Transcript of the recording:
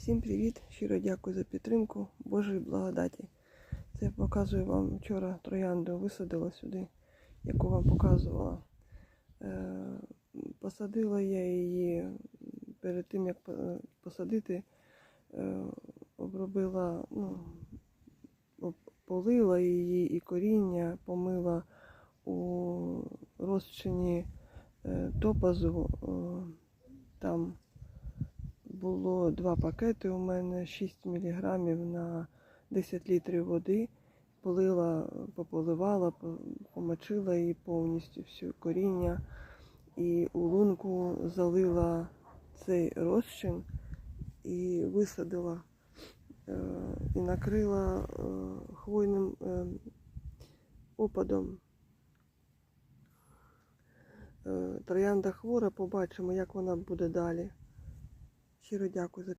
Всім привіт! Щиро дякую за підтримку Божої благодаті. Це я показую вам вчора троянду висадила сюди, яку вам показувала. Е, Посадила я її перед тим, як посадити, е, обробила, ну, полила її і коріння, помила у розчині е, топазу. Там було два пакети у мене 6 мг на 10 літрів води. Полила, пополивала, помочила її повністю всю коріння. І у лунку залила цей розчин і висадила е, і накрила е, хвойним е, опадом. Троянда хвора, побачимо, як вона буде далі. Щиро дякую за